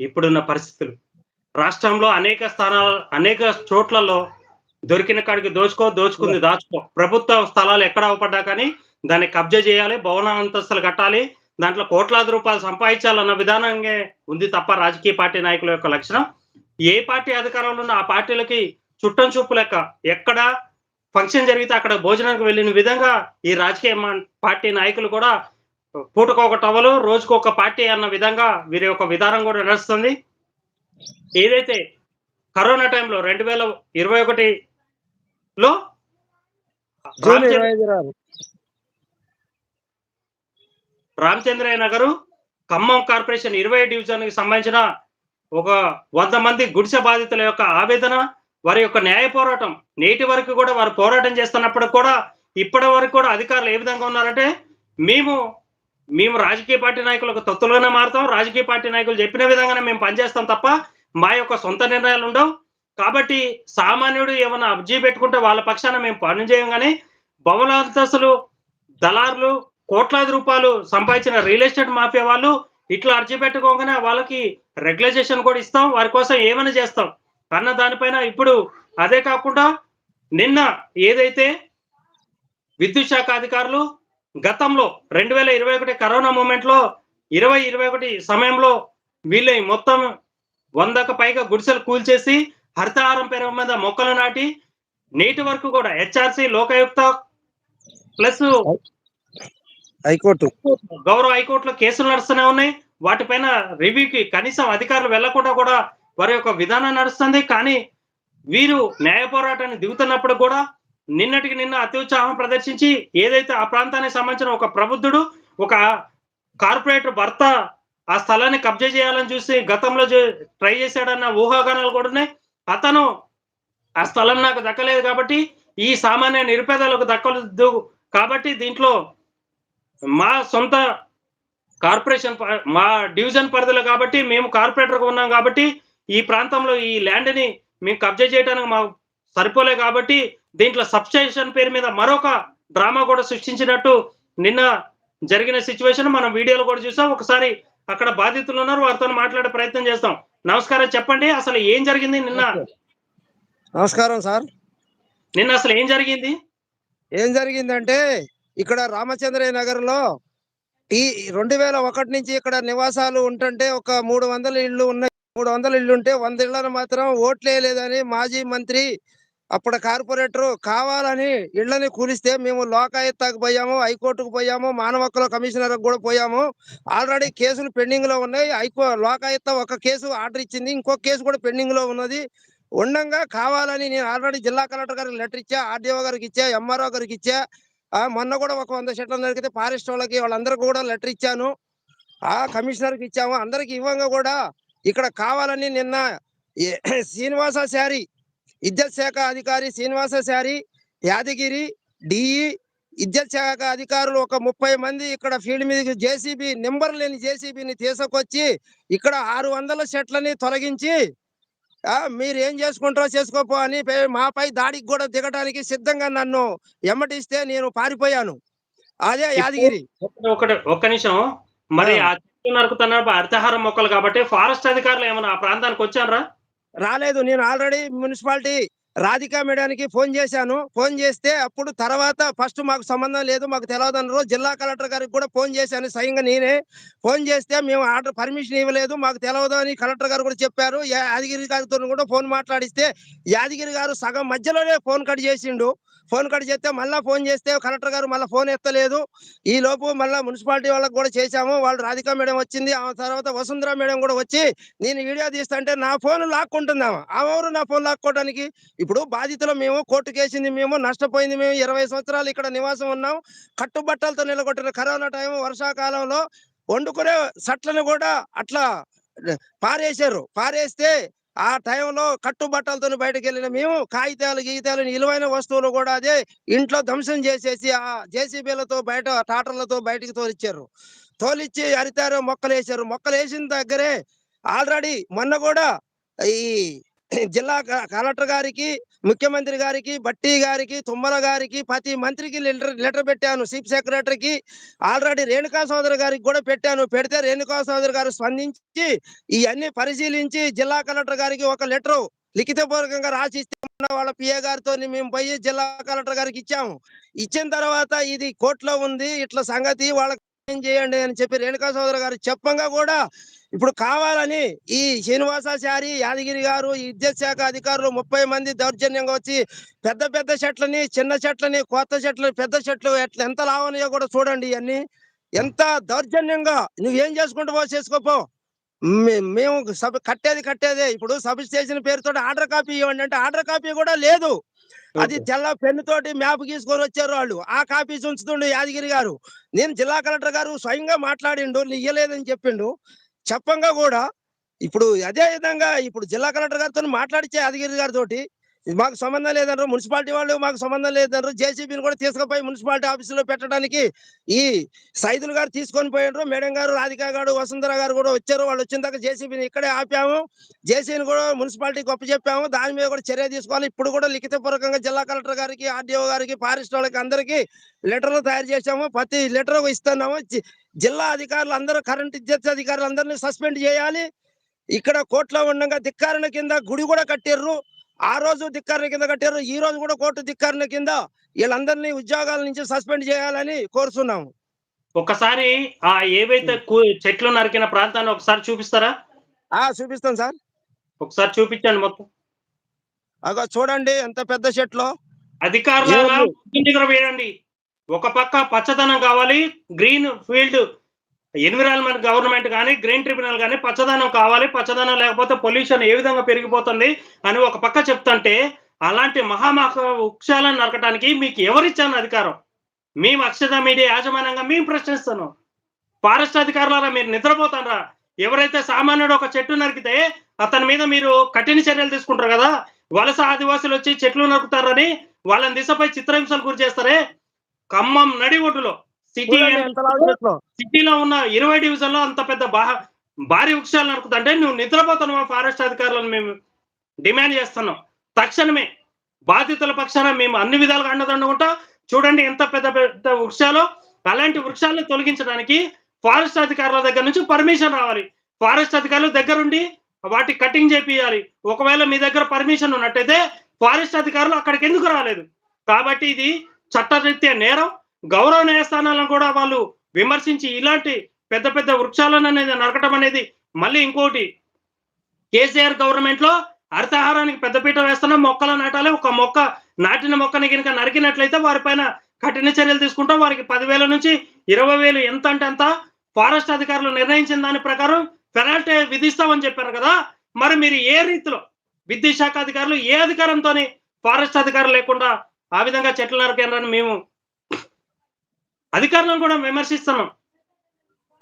ఇప్పుడున్న పరిస్థితులు. రాష్ట్రంలో అనేక స్థానాల అనేక చోట్లలో దొరికిన కాడికి దోచుకో దోచుకుంది దాచుకో. ప్రభుత్వ స్థలాలు ఎక్కడ అవపడ్డా కానీ దాన్ని కబ్జా చేయాలి భవన అంతస్తులు కట్టాలి దాంట్లో కోట్లాది రూపాయలు సంపాదించాలన్న విధానంగా ఉంది తప్ప రాజకీయ పార్టీ నాయకుల యొక్క లక్షణం. ఏ పార్టీ అధికారంలో ఉన్న ఆ పార్టీలకి చుట్టం చూపు లెక్క ఎక్కడ ఫంక్షన్ జరిగితే అక్కడ భోజనానికి వెళ్ళిన విధంగా ఈ రాజకీయ పార్టీ నాయకులు కూడా పూటకు ఒక టవలు రోజుకు ఒక పార్టీ అన్న విధంగా వీరి యొక్క విధానం కూడా నడుస్తుంది. ఏదైతే కరోనా టైంలో రెండు వేల ఇరవై ఒకటిలో రామచంద్రయ్య నగరు ఖమ్మం కార్పొరేషన్ ఇరవై డివిజన్కి సంబంధించిన ఒక వంద మంది గుడిసె బాధితుల యొక్క ఆవేదన వారి యొక్క న్యాయ పోరాటం నేటి వరకు కూడా వారు పోరాటం చేస్తున్నప్పుడు కూడా ఇప్పటి వరకు కూడా అధికారులు ఏ విధంగా ఉన్నారంటే మేము మేము రాజకీయ పార్టీ నాయకులకు తత్తులుగానే మారుతాం. రాజకీయ పార్టీ నాయకులు చెప్పిన విధంగానే మేము పనిచేస్తాం తప్ప మా యొక్క సొంత నిర్ణయాలు ఉండవు. కాబట్టి సామాన్యుడు ఏమైనా అబ్జీ పెట్టుకుంటే వాళ్ళ పక్షాన మేము పని చేయంగానే భవనాంతస్తులు దళారులు కోట్లాది రూపాయలు సంపాదించిన రియల్ ఎస్టేట్ మాఫియా వాళ్ళు ఇట్లా అర్జీ పెట్టుకోగానే వాళ్ళకి రెగ్యులైజేషన్ కూడా ఇస్తాం. వారి కోసం ఏమైనా చేస్తాం. అన్న దానిపైన ఇప్పుడు అదే కాకుండా నిన్న ఏదైతే విద్యుత్ శాఖ అధికారులు గతంలో రెండు వేల ఇరవై ఒకటి కరోనా మూమెంట్లో ఇరవై ఇరవై ఒకటి సమయంలో వీళ్ళ మొత్తం వందకు పైగా గుడిసెలు కూల్చేసి హరితహారం పేరు మీద మొక్కలు నాటి నేటి వరకు కూడా హెచ్ఆర్సి లోకాయుక్త ప్లస్ హైకోర్టు. గౌరవ హైకోర్టులో కేసులు నడుస్తూనే ఉన్నాయి. వాటిపైన రివ్యూకి కనీసం అధికారులు వెళ్ళకుండా కూడా వారి యొక్క విధానం నడుస్తుంది. కానీ వీరు న్యాయ పోరాటాన్ని దిగుతున్నప్పుడు కూడా నిన్నటికి నిన్న అత్యుత్సాహం ప్రదర్శించి ఏదైతే ఆ ప్రాంతానికి సంబంధించిన ఒక ప్రబుద్ధుడు ఒక కార్పొరేటర్ భర్త ఆ స్థలాన్ని కబ్జా చేయాలని చూసి గతంలో చే- ట్రై చేశాడన్న ఊహాగానాలు కూడా ఉన్నాయి. అతను ఆ స్థలం నాకు దక్కలేదు కాబట్టి ఈ సామాన్య నిరుపేదలకు దక్కలేదు కాబట్టి దీంట్లో మా సొంత కార్పొరేషన్ ప- మా డివిజన్ పరిధిలో కాబట్టి మేము కార్పొరేటర్గా ఉన్నాం కాబట్టి ఈ ప్రాంతంలో ఈ ల్యాండ్ని మేము కబ్జా చేయడానికి మాకు సరిపోలే కాబట్టి దీంట్లో సబ్స్టేషన్ పేరు మీద మరొక డ్రామా కూడా సృష్టించినట్టు నిన్న జరిగిన సిచ్యువేషన్ మనం వీడియోలో కూడా చూసాం. ఒకసారి అక్కడ బాధితులు ఉన్నారు. వారితో మాట్లాడే ప్రయత్నం చేస్తాం. నమస్కారం చెప్పండి. అసలు ఏం జరిగింది నిన్న? నమస్కారం సార్. నిన్న అసలు ఏం జరిగింది? ఏం జరిగిందంటే ఇక్కడ రామచంద్రయ్య నగర్లో ఈ రెండు వేల ఒకటి నుంచి ఇక్కడ నివాసాలు ఉంటుంటే ఒక మూడు వందల ఇళ్ళు ఉన్నాయి. మూడు వందల ఇళ్ళు ఉంటే వంద ఇళ్ళను మాత్రం ఓట్లేయలేదని మాజీ మంత్రి అప్పుడు కార్పొరేటర్ కావాలని ఇళ్ళని కూలిస్తే మేము లోకాయుక్తకు పోయాము హైకోర్టుకు పోయాము మానవ హక్కుల కమిషనర్ కూడా పోయాము. ఆల్రెడీ కేసులు పెండింగ్లో ఉన్నాయి. హైకో లోకాయుక్త ఒక కేసు ఆర్డర్ ఇచ్చింది. ఇంకో కేసు కూడా పెండింగ్లో ఉన్నది. ఉండంగా కావాలని నేను ఆల్రెడీ జిల్లా కలెక్టర్ గారికి లెటర్ ఇచ్చా ఆర్డీఓ గారికి ఇచ్చా ఎంఆర్ఓ గారికి ఇచ్చా. ఆ మొన్న కూడా ఒక వంద చెట్ల నరికితే ఫారెస్ట్ వాళ్ళకి వాళ్ళందరికీ కూడా లెటర్ ఇచ్చాను. ఆ కమిషనర్కి ఇచ్చాము. అందరికి ఇవ్వంగా కూడా ఇక్కడ కావాలని నిన్న ఏ- శ్రీనివాస శారీ విద్యుత్ శాఖ అధికారి శ్రీనివాస శారి యాదగిరి డిఈ విద్యుత్ శాఖ అధికారులు ఒక ముప్పై మంది ఇక్కడ ఫీల్డ్ మీదకి జేసీబీ నెంబర్ లేని జేసీబీని తీసుకొచ్చి ఇక్కడ ఆరు వందల చెట్లని తొలగించి మీరు ఏం చేసుకుంటారో చేసుకోపో అని మాపై దాడికి కూడా దిగడానికి సిద్ధంగా నన్ను ఎమ్మటిస్తే నేను పారిపోయాను. అదే యాదగిరి. ఒకటి ఒక్క నిమిషం. మరి ఆ. హరితహారం మొక్కలు కాబట్టి ఫారెస్ట్ అధికారులు ఏమైనా ఆ ప్రాంతానికి వచ్చారా? రాలేదు. నేను ఆల్రెడీ మున్సిపాలిటీ రాధికా మేడానికి ఫోన్ చేశాను. ఫోన్ చేస్తే అప్పుడు తర్వాత ఫస్ట్ మాకు సంబంధం లేదు మాకు తెలియదు అన్నారు. జిల్లా కలెక్టర్ గారికి కూడా ఫోన్ చేశాను. స్వయంగా నేనే ఫోన్ చేస్తే మేము ఆర్డర్ పర్మిషన్ ఇవ్వలేదు మాకు తెలియదు అని కలెక్టర్ గారు కూడా చెప్పారు. యాదగిరి గారితో కూడా ఫోన్ మాట్లాడిస్తే యాదగిరి గారు సగం మధ్యలోనే ఫోన్ కట్ చేసిండు. ఫోన్ కట్ చేస్తే మళ్ళా ఫోన్ చేస్తే కలెక్టర్ గారు మళ్ళీ ఫోన్ ఎత్తలేదు. ఈ లోపు మళ్ళీ మున్సిపాలిటీ వాళ్ళకి కూడా చేశాము. వాళ్ళు రాధికా మేడం వచ్చింది. ఆ తర్వాత వసుంధర మేడం కూడా వచ్చి నేను వీడియో తీస్తుంటే నా ఫోన్ లాక్కుంటుందామా ఆమెవరు నా ఫోన్ లాక్కోవడానికి ఇప్పుడు బాధితులు మేము కోర్టు కేసింది మేము నష్టపోయింది మేము ఇరవై సంవత్సరాలు ఇక్కడ నివాసం ఉన్నాం. కట్టుబట్టలతో నిలగొట్టిన కరోనా టైం వర్షాకాలంలో వండుకునే సట్లను కూడా అట్లా పారేశారు. పారేస్తే ఆ టైంలో కట్టుబట్టలతో బయటకు వెళ్ళిన మేము కాగితాలు గీతాలు నిలువైన వస్తువులు కూడా అదే ఇంట్లో ధ్వంసం చేసేసి ఆ జేసీబీలతో బయట టాటర్లతో బయటికి తోలిచ్చారు. తోలిచ్చి అరితారు మొక్కలు వేసారు మొక్కలు వేసిన దగ్గరే ఆల్రెడీ మొన్న కూడా ఈ జిల్లా కలెక్టర్ గారికి ముఖ్యమంత్రి గారికి బట్టి గారికి తుమ్మల గారికి ప్రతి మంత్రికి లెటర్ లెటర్ పెట్టాను. చీఫ్ సెక్రటరీకి ఆల్రెడీ రేణుకా సోదరి గారికి కూడా పెట్టాను. పెడితే రేణుకా సోదరి గారు స్పందించి ఇవన్నీ పరిశీలించి జిల్లా కలెక్టర్ గారికి ఒక లెటర్ లిఖితపూర్వకంగా రాసి ఇస్తే వాళ్ళ పిఏ గారితో మేము పోయి జిల్లా కలెక్టర్ గారికి ఇచ్చాము. ఇచ్చిన తర్వాత ఇది కోర్టులో ఉంది. ఇట్లా సంగతి వాళ్ళ ఏం చేయండి అని చెప్పి రేణుకా సోదరి గారు చెప్పంగా కూడా ఇప్పుడు కావాలని ఈ శ్రీనివాసాచారి యాదగిరి గారు ఈ అధికారులు ముప్పై మంది దౌర్జన్యంగా వచ్చి పెద్ద పెద్ద చెట్లని చిన్న చెట్లని కొత్త చెట్లు పెద్ద చెట్లు ఎట్లా ఎంత లావనయో కూడా చూడండి ఇవన్నీ. ఎంత దౌర్జన్యంగా నువ్వేం చేసుకుంటావో చేసుకోపో. మేము సబ్ కట్టేది కట్టేదే. ఇప్పుడు సబ్ స్టేషన్ పేరుతో ఆర్డర్ కాపీ ఇవ్వండి అంటే ఆర్డర్ కాపీ కూడా లేదు. అది తెల్ల పెన్ను తోటి మ్యాప్ గీసుకొని వచ్చారు వాళ్ళు. ఆ కాపీస్ ఉంచుతుండు యాదగిరి గారు. నేను జిల్లా కలెక్టర్ గారు స్వయంగా మాట్లాడిండు ఇయ్యలేదని చెప్పిండు. చెప్పంగా కూడా ఇప్పుడు అదే విధంగా ఇప్పుడు జిల్లా కలెక్టర్ గారితో మాట్లాడిచ్చే యాదగిరి గారితో మాకు సంబంధం లేదన్నారు మున్సిపాలిటీ వాళ్ళు మాకు సంబంధం లేదన్నారు జేసీబీని కూడా తీసుకుపోయి మున్సిపాలిటీ ఆఫీసులో పెట్టడానికి ఈ సైదులు గారు తీసుకొని పోయినారు. మేడం గారు రాధిక గారు వసుంధర గారు కూడా వచ్చారు. వాళ్ళు వచ్చిన దాకా జేసీబీని ఇక్కడే ఆపాము. జేసీని కూడా మున్సిపాలిటీకి గొప్ప చెప్పాము. దాని మీద కూడా చర్య తీసుకోవాలి. ఇప్పుడు కూడా లిఖితపూర్వకంగా జిల్లా కలెక్టర్ గారికి ఆర్డీఓ గారికి ఫారెస్ట్ వాళ్ళకి అందరికి లెటర్లు తయారు చేశాము. ప్రతి లెటర్ ఇస్తున్నాము. జిల్లా అధికారులు అందరూ కరెంట్ విద్యుత్ అధికారులు అందరినీ సస్పెండ్ చేయాలి. ఇక్కడ కోర్టులో ఉండగా ధిక్కారణ కింద గుడి కూడా కట్టారు ఆ రోజు ధిక్కారణ కింద కట్టారు. ఈ రోజు కూడా కోర్టు ధిక్కారణ కింద వీళ్ళందరినీ ఉద్యోగాల నుంచి సస్పెండ్ చేయాలని కోరుతున్నాము. ఒకసారి ఆ ఏవైతే చెట్లు నరికిన ప్రాంతాన్ని ఒకసారి చూపిస్తారా? ఆ చూపిస్తాం సార్. ఒకసారి చూపించండి మొత్తం. అగో చూడండి ఎంత పెద్ద చెట్లు. వేయండి. ఒక పక్క పచ్చదనం కావాలి. గ్రీన్ ఫీల్డ్ ఎన్విరాన్మెంట్ గవర్నమెంట్ కానీ గ్రీన్ ట్రిబ్యునల్ కానీ పచ్చదనం కావాలి పచ్చదనం లేకపోతే పొల్యూషన్ ఏ విధంగా పెరిగిపోతుంది అని ఒక పక్క చెప్తుంటే అలాంటి మహామహ వృక్షాలను నరకడానికి మీకు ఎవరిచ్చాను అధికారం? మేము అక్షత మీడియా యాజమాన్యంగా మేము ప్రశ్నిస్తున్నాం ఫారెస్ట్ అధికారులారా మీరు నిద్రపోతారా ఎవరైతే సామాన్యుడు ఒక చెట్టు నరికితే అతని మీద మీరు కఠిన చర్యలు తీసుకుంటారు కదా. వలస ఆదివాసులు వచ్చి చెట్లు నరుకుతారని వాళ్ళని దిశపై చిత్రహింసలు గురి చేస్తారే? ఖమ్మం నడి ఒడ్డులో సిటీ సిటీలో ఉన్న ఇరవై డివిజన్లో అంత పెద్ద భారీ వృక్షాలు నరుకుతుంటే నువ్వు నిద్రపోతున్నావా ఫారెస్ట్ అధికారులను మేము డిమాండ్ చేస్తున్నాం. తక్షణమే బాధితుల పక్షాన మేము అన్ని విధాలుగా అండదండుకుంటా చూడండి ఎంత పెద్ద పెద్ద వృక్షాలు అలాంటి వృక్షాలను తొలగించడానికి ఫారెస్ట్ అధికారుల దగ్గర నుంచి పర్మిషన్ రావాలి. ఫారెస్ట్ అధికారులు దగ్గరుండి వాటి కటింగ్ చేపియాలి. ఒకవేళ మీ దగ్గర పర్మిషన్ ఉన్నట్టయితే ఫారెస్ట్ అధికారులు అక్కడికి ఎందుకు రాలేదు? కాబట్టి ఇది చట్టరీత్యా నేరం. గౌరవ న్యాయస్థానాలను కూడా వాళ్ళు విమర్శించి ఇలాంటి పెద్ద పెద్ద వృక్షాలను అనేది నరకటం అనేది మళ్ళీ ఇంకోటి కేసీఆర్ గవర్నమెంట్లో హరితహారానికి పెద్దపీట వేస్తున్న మొక్కలు నాటాలి. ఒక మొక్క నాటిన మొక్కని కనుక నరికినట్లయితే వారిపైన కఠిన చర్యలు తీసుకుంటాం. వారికి పదివేల నుంచి ఇరవై వేలు ఎంత అంటే అంత ఫారెస్ట్ అధికారులు నిర్ణయించిన దాని ప్రకారం పెనాల్టీ విధిస్తామని చెప్పారు కదా. మరి మీరు ఏ రీతిలో విద్యుత్ శాఖ అధికారులు ఏ అధికారంతో ఫారెస్ట్ అధికారులు లేకుండా ఆ విధంగా చెట్లు నరకేనని మేము అధికారులను కూడా విమర్శిస్తున్నాం.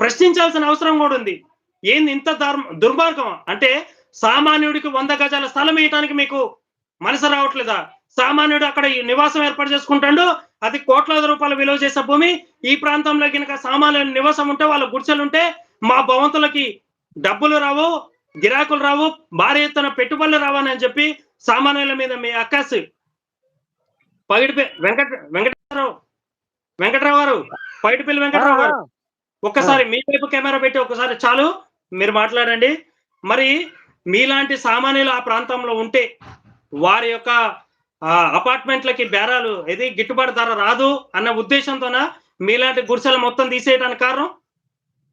ప్రశ్నించాల్సిన అవసరం కూడా ఉంది. ఏంది ఇంత దుర్మార్గం అంటే సామాన్యుడికి వంద గజాల స్థలం ఇవ్వడానికి మీకు మనసు రావట్లేదా? సామాన్యుడు అక్కడ ఈ నివాసం ఏర్పాటు చేసుకుంటాడు అది కోట్లాది రూపాయలు విలువ చేసే భూమి ఈ ప్రాంతంలో కనుక సామాన్య నివాసం ఉంటే వాళ్ళ గుడిసెలు ఉంటే మా భవంతులకి డబ్బులు రావు గిరాకులు రావు భారీ ఎత్తున పెట్టుబడులు రావని అని చెప్పి సామాన్యుల మీద మీ అక్కాసి. పగిడిపే వెంకట వెంకటరావు వెంకటరావు గారు పైటిపల్లి వెంకటరావు గారు ఒక్కసారి మీ వైపు కెమెరా పెట్టి ఒకసారి చాలు మీరు మాట్లాడండి. మరి మీలాంటి సామాన్యులు ఆ ప్రాంతంలో ఉంటే వారి యొక్క అపార్ట్మెంట్లకి బేరాలు ఏది గిట్టుబాటు ధర రాదు అన్న ఉద్దేశంతోన మీలాంటి గుడిసెలు మొత్తం తీసేయడానికి కారణం?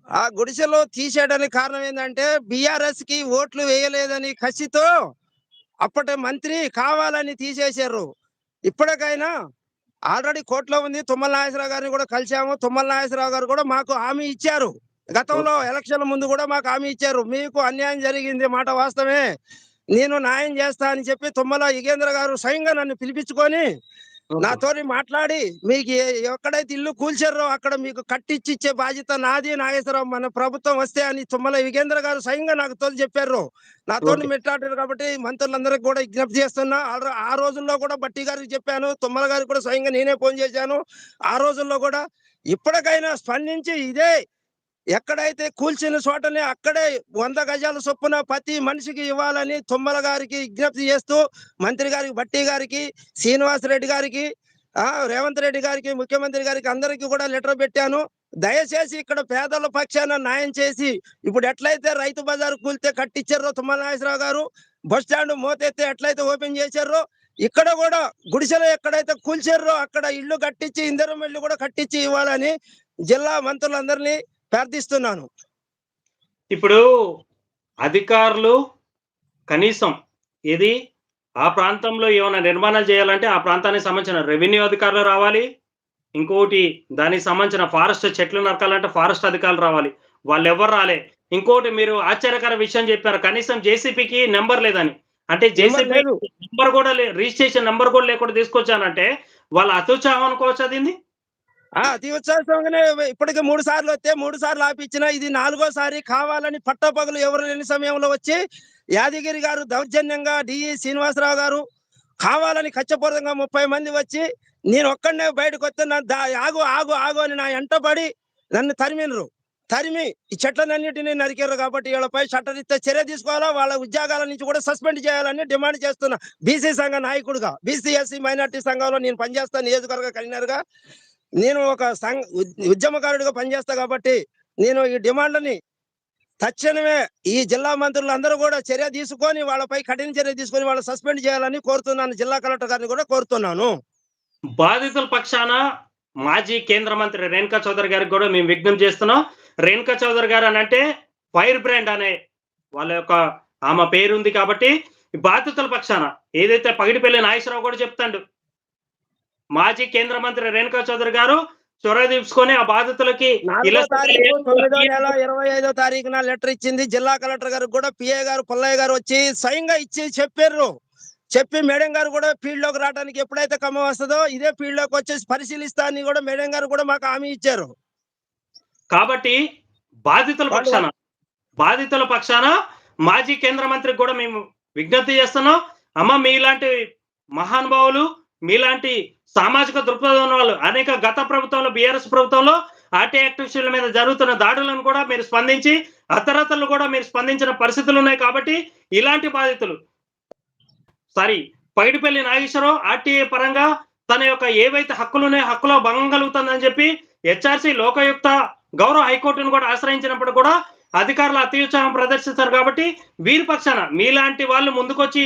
ఆ గుడిసెలో తీసేయడానికి కారణం ఏంటంటే బిఆర్ఎస్కి ఓట్లు వేయలేదని కసితో అప్పటి మంత్రి కావాలని తీసేశారు. ఇప్పటికైనా ఆల్రెడీ కోర్టులో ఉంది. తుమ్మల నాగేశ్వరరావు గారిని కూడా కలిసాము తుమ్మల నాగేశ్వరరావు గారు కూడా మాకు హామీ ఇచ్చారు. గతంలో ఎలక్షన్ ముందు కూడా మాకు హామీ ఇచ్చారు. మీకు అన్యాయం జరిగింది. మాట వాస్తవమే. నేను న్యాయం చేస్తా అని చెప్పి తుమ్మల యుగేంద్ర గారు స్వయంగా నన్ను పిలిపించుకొని నాతోని మాట్లాడి మీకు ఎక్కడైతే ఇల్లు కూల్చారో అక్కడ మీకు కట్టించి ఇచ్చే బాధ్యత నాది నాగేశ్వరరావు మన ప్రభుత్వం వస్తే అని తుమ్మల యుగేంద్ర గారు స్వయంగా నాకు తోలు చెప్పారు. Okay. మాట్లాడారు కాబట్టి మంత్రులందరికీ కూడా విజ్ఞప్తి చేస్తున్నా. ఆ రోజుల్లో కూడా బట్టి గారికి చెప్పాను తుమ్మల గారికి కూడా స్వయంగా నేనే ఫోన్ చేశాను. ఆ రోజుల్లో కూడా ఇప్పటికైనా స్పందించి ఇదే ఎక్కడైతే కూల్చిన చోటని అక్కడే వంద గజాల చొప్పున ప్రతి మనిషికి ఇవ్వాలని తుమ్మల గారికి విజ్ఞప్తి చేస్తూ మంత్రి గారికి బట్టి గారికి శ్రీనివాస్ రెడ్డి గారికి ఆ రేవంత్ రెడ్డి గారికి ముఖ్యమంత్రి గారికి అందరికీ కూడా లెటర్ పెట్టాను. దయచేసి ఇక్కడ పేదల పక్షాన న్యాయం చేసి ఇప్పుడు ఎట్లయితే రైతు బజార్ కూలితే కట్టించారో తుమ్మల నాగేశ్వరరావు గారు బస్ స్టాండ్ మోతెత్తే ఎట్లయితే ఓపెన్ చేశారో ఇక్కడ కూడా గుడిసెలో ఎక్కడైతే కూల్చారో అక్కడ ఇల్లు కట్టించి ఇందరం ఇల్లు కూడా కట్టించి ఇవ్వాలని జిల్లా మంత్రులందరినీ ప్రార్థిస్తున్నాను. ఇప్పుడు అధికారులు కనీసం ఇది ఆ ప్రాంతంలో ఏమైనా నిర్మాణాలు చేయాలంటే ఆ ప్రాంతానికి సంబంధించిన రెవెన్యూ అధికారులు రావాలి. ఇంకోటి దానికి సంబంధించిన ఫారెస్ట్ చెట్లు నరకాలంటే ఫారెస్ట్ అధికారులు రావాలి. వాళ్ళు ఎవరు రాలే. ఇంకోటి మీరు ఆశ్చర్యకర విషయం చెప్పారు. కనీసం జేసీపీకి నెంబర్ లేదని. అంటే జేసీపీ. నెంబర్ కూడా రిజిస్ట్రేషన్ నెంబర్ కూడా లేకుండా తీసుకొచ్చానంటే వాళ్ళ అతుత్సాహం అనుకోవచ్చు అది ఇది? ఆ అతి ఇప్పటికి మూడు సార్లు వస్తే మూడు సార్లు ఆపించిన ఇది నాలుగోసారి కావాలని పట్టపగలు ఎవరు లేని సమయంలో వచ్చి యాదగిరి గారు దౌర్జన్యంగా డిఈ శ్రీనివాసరావు గారు కావాలని కచ్చపూర్తంగా ముప్పై మంది వచ్చి నేను ఒక్కడనే బయటకు వస్తున్నా ఆగు ఆగు ఆగు అని నా ఎంటబడి నన్ను తరిమినరు. తరిమి ఈ చెట్లన్నింటినీ నరికారు కాబట్టి వీళ్ళపై చట్టరీత్యా చర్య తీసుకోవాలా? వాళ్ళ ఉద్యోగాల నుంచి కూడా సస్పెండ్ చేయాలని డిమాండ్ చేస్తున్నా. బీసీ సంఘ నాయకుడుగా బీసీ ఎస్సీ మైనార్టీ సంఘంలో నేను పనిచేస్తాను నియోజకవర్గ కన్వీనర్ నేను ఒక సంఘ ఉద్యమకారుడిగా పనిచేస్తా కాబట్టి నేను ఈ డిమాండ్లని తక్షణమే ఈ జిల్లా మంత్రులు అందరూ కూడా చర్య తీసుకొని వాళ్ళపై కఠిన చర్య తీసుకొని వాళ్ళు సస్పెండ్ చేయాలని కోరుతున్నాను. జిల్లా కలెక్టర్ గారిని కూడా కోరుతున్నాను. బాధితుల పక్షాన మాజీ కేంద్ర మంత్రి రేణుకా చౌదరి గారికి కూడా మేము విజ్ఞప్తి చేస్తున్నాం. రేణుకా చౌదరి గారు అని అంటే ఫైర్ బ్రాండ్ అనే వాళ్ళ యొక్క ఆమె పేరు ఉంది కాబట్టి బాధితుల పక్షాన ఏదైతే పగిడిపల్లి నాగేశ్వరరావు కూడా చెప్తాడు మాజీ కేంద్ర మంత్రి రేణుకా చౌదరి గారు చొరవ తీసుకొని ఆ బాధితులకి తొమ్మిదో నెల ఇరవై ఐదో తారీఖున లెటర్ ఇచ్చింది. జిల్లా కలెక్టర్ గారు కూడా పిఏ గారు పుల్లయ్య గారు వచ్చి స్వయంగా ఇచ్చి చెప్పారు చెప్పి మేడం గారు కూడా ఫీల్డ్లోకి రావడానికి ఎప్పుడైతే ఖమ్మం వస్తుందో ఇదే ఫీల్డ్లోకి వచ్చేసి పరిశీలిస్తా అని కూడా మేడం గారు కూడా మాకు హామీ ఇచ్చారు. కాబట్టి బాధితుల పక్షాన బాధితుల పక్షాన మాజీ కేంద్ర మంత్రికి కూడా మేము విజ్ఞప్తి చేస్తున్నాం. అమ్మ మీలాంటి మహానుభావులు మీలాంటి సామాజిక దృక్పథం ఉన్న వాళ్ళు అనేక గత ప్రభుత్వంలో బీఆర్ఎస్ ప్రభుత్వంలో ఆర్టీ యాక్టివిస్టుల మీద జరుగుతున్న దాడులను కూడా మీరు స్పందించి అర్ధరాత్రులు కూడా మీరు స్పందించిన పరిస్థితులు ఉన్నాయి కాబట్టి ఇలాంటి బాధితులు. సారీ పైడిపల్లి నాగేశ్వరరావు ఆర్టీఏ పరంగా తన యొక్క ఏవైతే హక్కులు ఉన్నాయో హక్కులో భంగం కలుగుతుందని చెప్పి హెచ్ఆర్సీ లోకయుక్త గౌరవ హైకోర్టును కూడా ఆశ్రయించినప్పుడు కూడా అధికారులు అత్యుత్సాహం ప్రదర్శిస్తారు కాబట్టి వీరి పక్షాన మీలాంటి వాళ్ళు ముందుకొచ్చి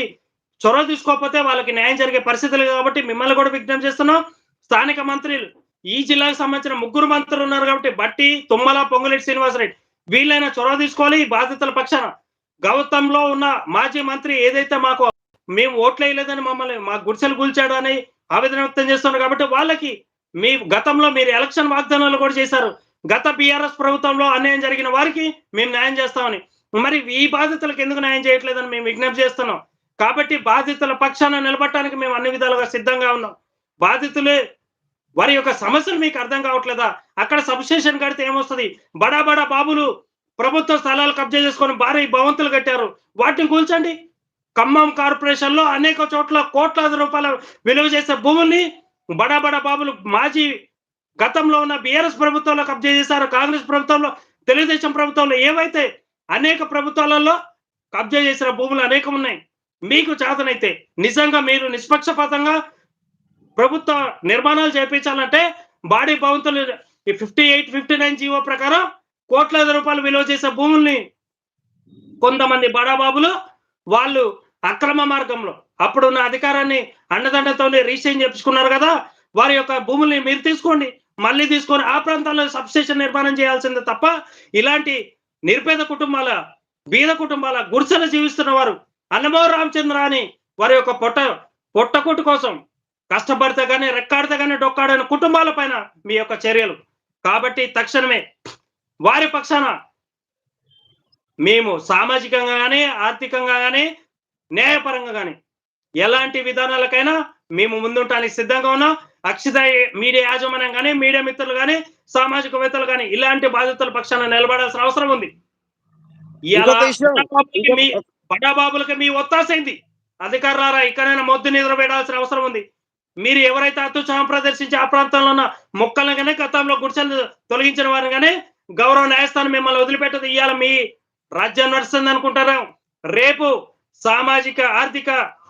చొరవ తీసుకోకపోతే వాళ్ళకి న్యాయం జరిగే పరిస్థితులు కాబట్టి మిమ్మల్ని కూడా విజ్ఞప్తి చేస్తున్నాం. స్థానిక మంత్రులు ఈ జిల్లాకు సంబంధించిన ముగ్గురు మంత్రులు ఉన్నారు కాబట్టి బట్టి తుమ్మల పొంగులేటి శ్రీనివాసరెడ్డి వీళ్ళైనా చొరవ తీసుకోవాలి ఈ బాధితుల పక్షాన. గౌతంలో ఉన్న మాజీ మంత్రి ఏదైతే మాకు మేము ఓట్లేయలేదని మమ్మల్ని మా గుడిసెలు కూల్చాడు అని ఆవేదన వ్యక్తం చేస్తున్నారు కాబట్టి వాళ్ళకి మీ గతంలో మీరు ఎలక్షన్ వాగ్దానాలు కూడా చేశారు. గత బీఆర్ఎస్ ప్రభుత్వంలో అన్యాయం జరిగిన వారికి మేము న్యాయం చేస్తామని. మరి ఈ బాధితులకు ఎందుకు న్యాయం చేయట్లేదని మేము విజ్ఞప్తి చేస్తున్నాం. కాబట్టి బాధితుల పక్షాన నిలబడటానికి మేము అన్ని విధాలుగా సిద్ధంగా ఉన్నాం. బాధితులే వారి యొక్క సమస్యలు మీకు అర్థం కావట్లేదా? అక్కడ సబ్స్టేషన్ కడితే ఏమొస్తుంది? బడా బడా బాబులు ప్రభుత్వ స్థలాలు కబ్జా చేసుకొని భారీ భవంతులు కట్టారు. వాటిని కూల్చండి. ఖమ్మం కార్పొరేషన్లో అనేక చోట్ల కోట్లాది రూపాయల విలువ చేసే భూముల్ని బడా బడా బాబులు మాజీ గతంలో ఉన్న బీఆర్ఎస్ ప్రభుత్వంలో కబ్జా చేశారు. కాంగ్రెస్ ప్రభుత్వంలో తెలుగుదేశం ప్రభుత్వంలో ఏవైతే అనేక ప్రభుత్వాలలో కబ్జా చేసిన భూములు అనేకం ఉన్నాయి మీకు చేతనైతే నిజంగా మీరు నిష్పక్షపాతంగా ప్రభుత్వ నిర్మాణాలు చేపించాలంటే బాడీ భవంతులు ఈ fifty eight fifty nine GO ప్రకారం కోట్లాది రూపాయలు విలువ చేసే భూముల్ని కొంతమంది బడాబాబులు వాళ్ళు అక్రమ మార్గంలో అప్పుడున్న అధికారాన్ని అండదండతోనే రీసైన్ చేపించుకున్నారు కదా వారి యొక్క భూముల్ని మీరు తీసుకోండి మళ్ళీ తీసుకొని ఆ ప్రాంతాల్లో సబ్స్టేషన్ నిర్మాణం చేయాల్సిందే తప్ప ఇలాంటి నిరుపేద కుటుంబాల బీద కుటుంబాల గుడిసెలు జీవిస్తున్న వారు అన్నమో రామచంద్ర అని వారి యొక్క పొట్ట పొట్టకొట్టు కోసం కష్టపడితే కానీ రెక్కాడితే కానీ డొక్కాడని కుటుంబాల పైన మీ యొక్క చర్యలు. కాబట్టి తక్షణమే వారి పక్షాన మేము సామాజికంగా కానీ ఆర్థికంగా కానీ న్యాయపరంగా కానీ ఎలాంటి విధానాలకైనా మేము ముందుంటానికి సిద్ధంగా ఉన్నాం. అక్షిత మీడియా యాజమాన్యం కానీ మీడియా మిత్రులు కానీ సామాజికవేత్తలు కానీ ఇలాంటి బాధితుల పక్షాన నిలబడాల్సిన అవసరం ఉంది. బడాబాబులకి మీ మీ ఒత్తాసైంది. అధికారులారా ఇక్కడైనా మొద్దు నిద్ర పెట్టాల్సిన అవసరం ఉంది. మీరు ఎవరైతే అత్యుత్సాహం ప్రదర్శించి ఆ ప్రాంతంలో ఉన్న మొక్కలను కానీ గతంలో గుడిసెలు తొలగించిన వారిని కానీ గౌరవ న్యాయస్థానం మిమ్మల్ని వదిలిపెట్టదు. ఇవాళ మీ రాజ్యం నడుస్తుంది అనుకుంటారా. రేపు సామాజిక ఆర్థిక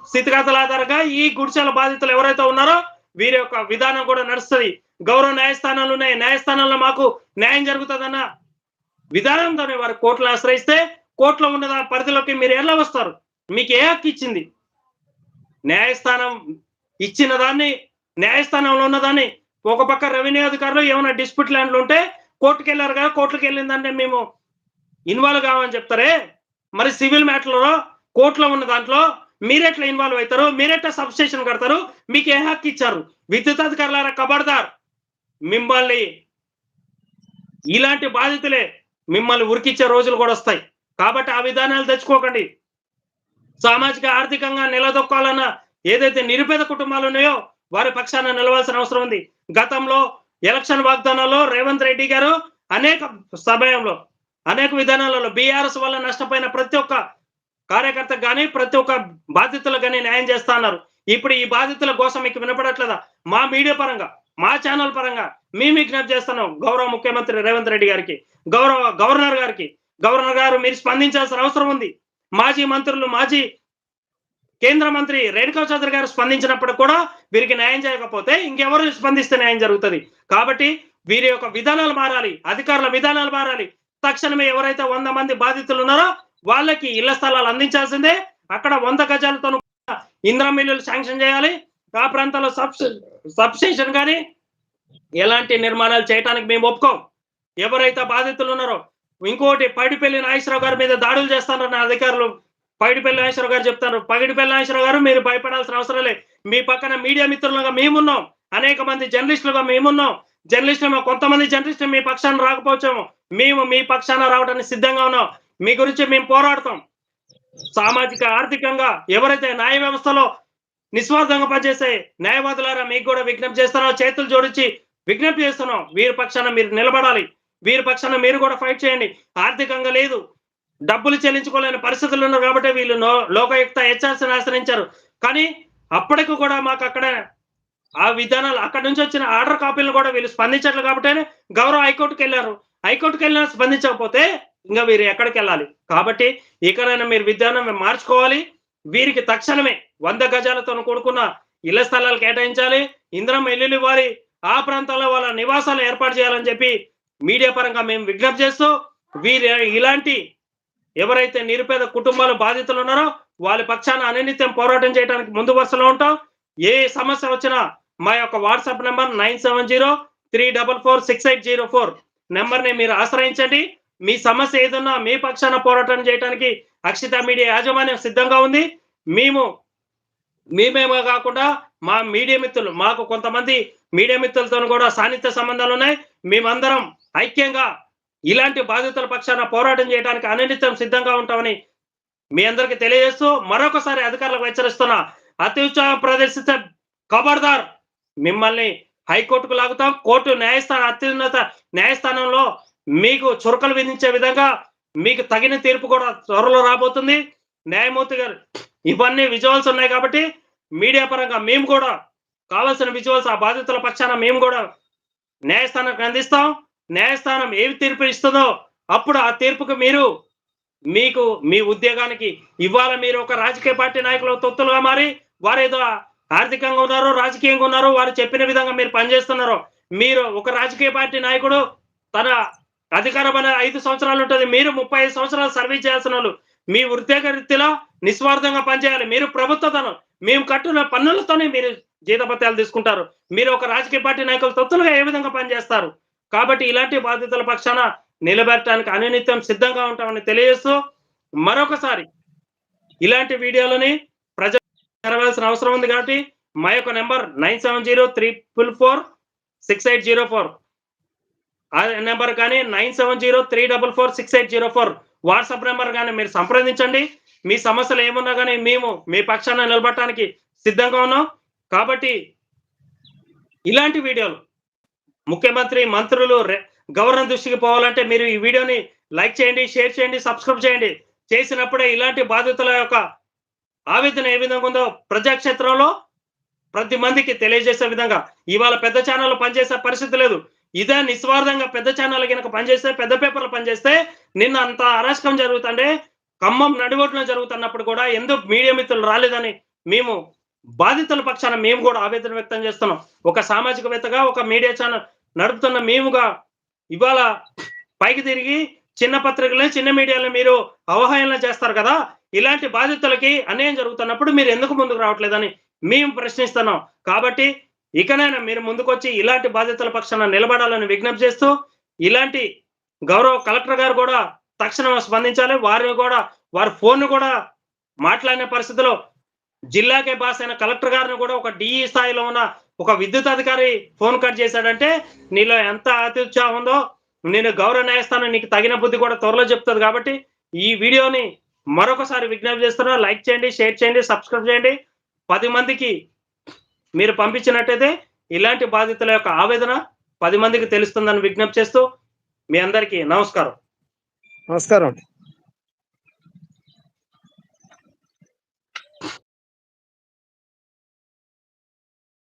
స్థితిగతుల ఆధారంగా ఈ గుడిసెల బాధితులు ఎవరైతే ఉన్నారో వీరి యొక్క విధానం కూడా నడుస్తుంది. గౌరవ న్యాయస్థానాలు ఉన్నాయి. న్యాయస్థానంలో మాకు న్యాయం జరుగుతుందన్న విధానంతోనే వారు కోర్టులు ఆశ్రయిస్తే కోర్టులో ఉన్న దాని పరిధిలోకి మీరు ఎలా వస్తారు? మీకు ఏ హక్కు ఇచ్చింది? న్యాయస్థానం ఇచ్చిన దాన్ని న్యాయస్థానంలో ఉన్నదాన్ని ఒక పక్క రెవెన్యూ అధికారులు ఏమైనా డిస్ప్యూట్ ల్యాండ్లు ఉంటే కోర్టుకు వెళ్ళారు కదా కోర్టుకు వెళ్ళిందంటే మేము ఇన్వాల్వ్ కావని చెప్తారే? మరి సివిల్ మ్యాటర్లో కోర్టులో ఉన్న దాంట్లో మీరెట్లా ఇన్వాల్వ్ అవుతారు? మీరెట్లా సబ్స్టేషన్ కడతారు? మీకు ఏ హక్కు ఇచ్చారు? విద్యుత్ అధికారులారా కబడ్దార్ మిమ్మల్ని ఇలాంటి బాధితులే మిమ్మల్ని ఉరికిచ్చే రోజులు కూడా వస్తాయి. కాబట్టి ఆ విధానాలు తెచ్చుకోకండి. సామాజిక ఆర్థికంగా నిలదొక్కాలన్న ఏదైతే నిరుపేద కుటుంబాలు ఉన్నాయో వారి పక్షాన నిలవాల్సిన అవసరం ఉంది. గతంలో ఎలక్షన్ వాగ్దానాల్లో రేవంత్ రెడ్డి గారు అనేక సమయంలో అనేక విధానాలలో బీఆర్ఎస్ వల్ల నష్టపోయిన ప్రతి ఒక్క కార్యకర్త కానీ ప్రతి ఒక్క బాధితులకు కానీ న్యాయం చేస్తా అన్నారు. ఇప్పుడు ఈ బాధితుల కోసం మీకు వినపడట్లేదా? మా మీడియా పరంగా మా ఛానల్ పరంగా మేము విజ్ఞప్తి చేస్తున్నాం గౌరవ ముఖ్యమంత్రి రేవంత్ రెడ్డి గారికి గౌరవ గవర్నర్ గారికి. గవర్నర్ గారు మీరు స్పందించాల్సిన అవసరం ఉంది. మాజీ మంత్రులు మాజీ కేంద్ర మంత్రి రేణుకా చౌదరి గారు స్పందించినప్పుడు కూడా వీరికి న్యాయం చేయకపోతే ఇంకెవరు స్పందిస్తే న్యాయం జరుగుతుంది. కాబట్టి వీరి యొక్క విధానాలు మారాలి అధికారుల విధానాలు మారాలి. తక్షణమే ఎవరైతే వంద మంది బాధితులు ఉన్నారో వాళ్ళకి ఇళ్ళ స్థలాలు అందించాల్సిందే. అక్కడ వంద గజాలతో ఇంద్ర మిల్లులు శాంక్షన్ చేయాలి. ఆ ప్రాంతంలో సబ్ సబ్స్టేషన్ కానీ ఎలాంటి నిర్మాణాలు చేయడానికి మేము ఒప్పుకోం. ఎవరైతే బాధితులు ఉన్నారో ఇంకోటి పైడిపల్లి నాగేశ్వరరావు గారి మీద దాడులు చేస్తానన్న అధికారులు పైడిపల్లి నాగేశ్వరరావు గారు చెప్తారు. పైడిపల్లి నాగేశ్వరరావు గారు మీరు భయపడాల్సిన అవసరం లేదు. మీ పక్కన మీడియా మిత్రులుగా మేమున్నాం. అనేక మంది జర్నలిస్టులుగా మేమున్నాం. జర్నలిస్టులు కొంతమంది జర్నలిస్టులు మీ పక్షాన రాకపోవచ్చాము మేము మీ పక్షాన రావడానికి సిద్ధంగా ఉన్నాం. మీ గురించి మేము పోరాడతాం. సామాజిక ఆర్థికంగా ఎవరైతే న్యాయ వ్యవస్థలో నిస్వార్థంగా పనిచేసే న్యాయవాదులారా మీకు కూడా విజ్ఞప్తి చేస్తున్నాం. చేతులు జోడించి విజ్ఞప్తి చేస్తున్నాం. వీరి పక్షాన మీరు నిలబడాలి. వీరి పక్షాన మీరు కూడా ఫైట్ చేయండి. ఆర్థికంగా లేదు. డబ్బులు చెల్లించుకోలేని పరిస్థితులు ఉన్నారు కాబట్టి వీళ్ళు లోకయుక్త హెచ్ఆర్సీని ఆశ్రయించారు. కానీ అప్పటికి కూడా మాకు అక్కడ ఆ విధానాలు అక్కడ నుంచి వచ్చిన ఆర్డర్ కాపీలను కూడా వీళ్ళు స్పందించట్లు కాబట్టి గౌరవ హైకోర్టుకి వెళ్ళారు. హైకోర్టుకి వెళ్ళినా స్పందించకపోతే ఇంకా వీరు ఎక్కడికి వెళ్ళాలి? కాబట్టి ఇకనైనా మీరు విధానం మార్చుకోవాలి. వీరికి తక్షణమే వంద గజాలతో కూడుకున్న ఇళ్ళ స్థలాలు కేటాయించాలి. ఇంద్రం ఎల్లులి ఇవ్వాలి. ఆ ప్రాంతాల్లో వాళ్ళ నివాసాలు ఏర్పాటు చేయాలని చెప్పి మీడియా పరంగా మేము విజ్ఞప్తి చేస్తూ వీరి ఇలాంటి ఎవరైతే నిరుపేద కుటుంబాలు బాధితులు ఉన్నారో వాళ్ళ పక్షాన అనినిత్యం పోరాటం చేయడానికి ముందు వరుసలో ఉంటాం. ఏ సమస్య వచ్చినా మా యొక్క WhatsApp number nine seven zero three double four six eight zero four నెంబర్ని మీరు ఆశ్రయించండి. మీ సమస్య ఏదన్నా మీ పక్షాన పోరాటం చేయడానికి అక్షిత మీడియా యాజమాన్యం సిద్ధంగా ఉంది. మేము మేమేమో కాకుండా మా మీడియా మిత్రులు మాకు కొంతమంది మీడియా మిత్రులతో కూడా సాన్నిధ్య సంబంధాలు ఉన్నాయి. మేమందరం ఐక్యంగా ఇలాంటి బాధితుల పక్షాన పోరాటం చేయడానికి అనినిత్యం సిద్ధంగా ఉంటామని మీ అందరికి తెలియజేస్తూ మరొకసారి అధికారులకు హెచ్చరిస్తున్నా అతి ఉత్సాహం ప్రదర్శిస్తే ఖబర్దార్ మిమ్మల్ని హైకోర్టుకు లాగుతాం. కోర్టు న్యాయస్థానం అత్యున్నత న్యాయస్థానంలో మీకు చురకలు విధించే విధంగా మీకు తగిన తీర్పు కూడా త్వరలో రాబోతుంది. న్యాయమూర్తి గారు ఇవన్నీ విజువల్స్ ఉన్నాయి కాబట్టి మీడియా పరంగా మేము కూడా కావాల్సిన విజువల్స్ ఆ బాధితుల పక్షాన మేము కూడా న్యాయస్థానానికి అందిస్తాం. న్యాయస్థానం ఏవి తీర్పు ఇస్తుందో అప్పుడు ఆ తీర్పుకు మీరు మీకు మీ ఉద్యోగానికి ఇవాళ మీరు ఒక రాజకీయ పార్టీ నాయకులు తొత్తులుగా మారి వారు ఏదో ఆర్థికంగా ఉన్నారో రాజకీయంగా ఉన్నారో వారు చెప్పిన విధంగా మీరు పనిచేస్తున్నారో మీరు ఒక రాజకీయ పార్టీ నాయకుడు తన అధికార బల ఐదు సంవత్సరాలు ఉంటుంది. మీరు ముప్పై ఐదు సంవత్సరాలు సర్వీస్ చేయాల్సిన వాళ్ళు. మీ ఉద్యోగ రీతిలో నిస్వార్థంగా పనిచేయాలి. మీరు ప్రభుత్వతను మేము కట్టున పన్నులతోనే మీరు జీతపత్యాలు తీసుకుంటారు. మీరు ఒక రాజకీయ పార్టీ నాయకులు తొత్తులుగా ఏ విధంగా పనిచేస్తారు? కాబట్టి ఇలాంటి బాధ్యతల పక్షాన నిలబెట్టడానికి అనునిత్యం సిద్ధంగా ఉంటామని తెలియజేస్తూ మరొకసారి ఇలాంటి వీడియోలని ప్రజలు తెరవాల్సిన అవసరం ఉంది కాబట్టి మా యొక్క number nine seven zero triple four six eight zero four. ఆ నెంబర్ కానీ nine seven zero three double four six eight zero four WhatsApp number కానీ మీరు సంప్రదించండి. మీ సమస్యలు ఏమున్నా కానీ మేము మీ పక్షాన నిలబడటానికి సిద్ధంగా ఉన్నాం. కాబట్టి ఇలాంటి వీడియోలు ముఖ్యమంత్రి మంత్రులు గవర్నర్ దృష్టికి పోవాలంటే మీరు ఈ వీడియోని లైక్ చేయండి షేర్ చేయండి సబ్స్క్రైబ్ చేయండి. చేసినప్పుడే ఇలాంటి బాధితుల యొక్క ఆవేదన ఏ విధంగా ఉందో ప్రజాక్షేత్రంలో ప్రతి మందికి తెలియజేసే విధంగా. ఇవాళ పెద్ద ఛానల్ పనిచేసే పరిస్థితి లేదు. ఇదే నిస్వార్థంగా పెద్ద ఛానల్ కనుక పనిచేస్తే పెద్ద పేపర్లు పనిచేస్తే నిన్న అంత అరాచకం జరుగుతుంటే ఖమ్మం నడిబొట్టున జరుగుతున్నప్పుడు కూడా ఎందుకు మీడియా మిత్రులు రాలేదని మేము బాధితుల పక్షాన మేము కూడా ఆవేదన వ్యక్తం చేస్తున్నాం. ఒక సామాజికవేత్తగా ఒక మీడియా ఛానల్ నడుపుతున్న మేముగా ఇవాళ పైకి తిరిగి చిన్న పత్రికలను చిన్న మీడియాలో మీరు అవహేళన చేస్తారు కదా? ఇలాంటి బాధితులకి అన్యాయం జరుగుతున్నప్పుడు మీరు ఎందుకు ముందుకు రావట్లేదని మేము ప్రశ్నిస్తున్నాం. కాబట్టి ఇకనైనా మీరు ముందుకొచ్చి ఇలాంటి బాధితుల పక్షాన నిలబడాలని విజ్ఞప్తి చేస్తూ ఇలాంటి గౌరవ కలెక్టర్ గారు కూడా తక్షణం స్పందించాలి. వారిని కూడా వారి ఫోన్ కూడా మాట్లాడిన పరిస్థితిలో జిల్లాకే బాస్ అయిన కలెక్టర్ గారిని కూడా ఒక డిఈ స్థాయిలో ఉన్న ఒక విద్యుత్ అధికారి ఫోన్ కట్ చేశాడంటే నీలో ఎంత అత్యుత్సాహం ఉందో నేను గౌరవ న్యాయస్థానం నీకు తగిన బుద్ధి కూడా త్వరలో చెప్తుంది కాబట్టి ఈ వీడియోని మరొకసారి విజ్ఞప్తి చేస్తున్నా లైక్ చేయండి షేర్ చేయండి సబ్స్క్రైబ్ చేయండి. పది మందికి మీరు పంపించినట్టయితే ఇలాంటి బాధితుల యొక్క ఆవేదన పది మందికి తెలుస్తుందని విజ్ఞప్తి చేస్తూ మీ అందరికీ నమస్కారం. నమస్కారం